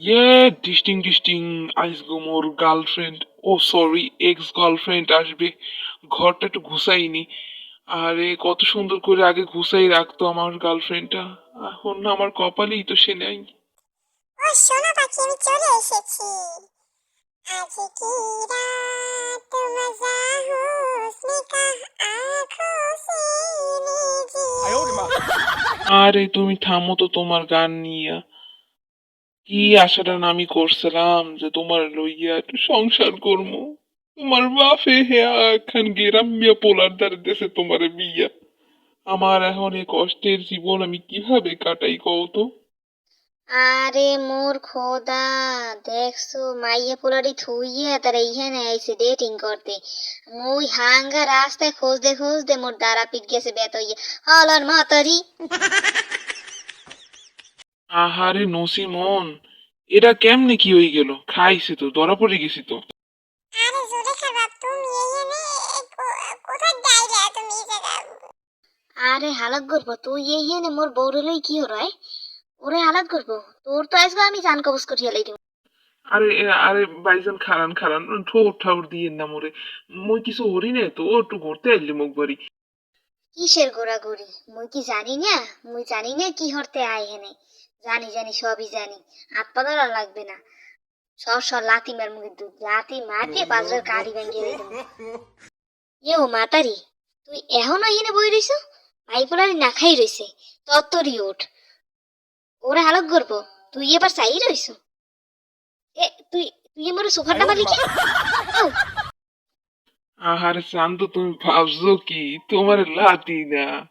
ইয়ে ডিস্টিং ডিস্টিং আইসগো মোর গার্লফ্রেন্ড ও সরি এক্স গার্লফ্রেন্ড আসবে। ঘরটা একটু ঘুষাইনি। আরে কত সুন্দর করে আগে ঘুষাই রাখতো আমার গার্লফ্রেন্ডটা এখন না আমার কপালেই তো সে নেই। ও শোনো পাখি আমি চলে এসেছি। আজ কি রাত? মজা আরে তুমি থামো তো তোমার গান নিয়ে। কি আশাটা আমি করছিলাম যে তোমার লইয়া একটু সংসার করব তোমার বাপে হেয়া এখন গেরামিয়া পোলার দ্বারে দেশে তোমার বিয়া। আমার এখন এই কষ্টের জীবন আমি কীভাবে কাটাই কও তো? আরে মোর খোদা, দেখছ, মাইয়া পোলারি থুইয়া তার এইখানে আইছে ডেটিং করতে। মুই হাঙ্গা রাস্তায় খুঁজতে খুঁজতে মোর দ্বারা পিট গেছে বেত হইয়া। হলর মাতারি। আহারে নসি মন এটা কেমনে কি হয়ে গেল? খাইছে তো ধরা পড়ে গেছি তো। আরে জুলেখা বাপ তুমি এখানে কোথায় ডাইলা তুমি এই জায়গা আরে হালাত করব তুই এইখানে মোর বউরে লই কি হরাই ওরে হালাত করব তোর তো আজকে আমি জান কবজ করিয়া লাইম আরে আরে বাইজান খারান খারান ঠোর ঠাউর দিয়ে না মোরে। মই কিছু হরি নে তো ও একটু ঘুরতে আইলি মুখ বাড়ি। কিসের ঘোরাঘুরি? মুই কি জানি না? মুই জানি না কি হরতে আয় হেনে। জানি জানি সবই জানি। হাত ধরা লাগবে না। সব সব লাতি মার মুখে দুধ। লাতি কাড়ি ইয়ে ও মাতারি তুই এখনও এখানে বই রইছ ভাইপোলারি না খাই রইছে। তত্তরি ওঠ। ওরে হালত করব তুই এবার চাই রইছ এ তুই তুই আমার সোফারটা মারলি কি? আউ, আহারে শান্ত তুমি ভাবছ কি? তোমার লাতি না।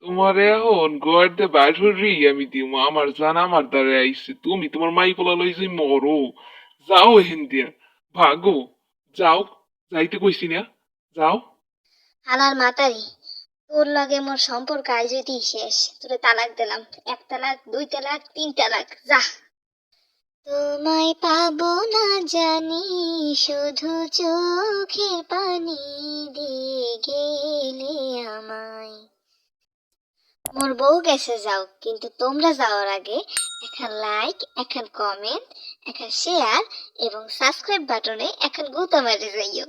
তোমার এখন গড়তে বাইরি আমি দিম। আমার জান আমার দ্বারা আইছে। তুমি তোমার মাই পোলা লইছে মরো। যাও এহেন দিয়া। ভাগো। যাও। যাইতে কইছি না। যাও। হালার মাতারি, তোর লগে মোর সম্পর্ক আজ শেষ। তোরে তালাক দিলাম। এক তালাক, দুই তালাক, তিন তালাক। যা। তোমায় পাবো না জানি, শুধু চোখে পানি দিয়ে গেলে আমায়। মোর বউ গেছে যাও, কিন্তু তোমরা যাওয়ার আগে এখন লাইক এখন কমেন্ট এখন শেয়ার এবং সাবস্ক্রাইব বাটনে এখন গুতা মেরে যাইও।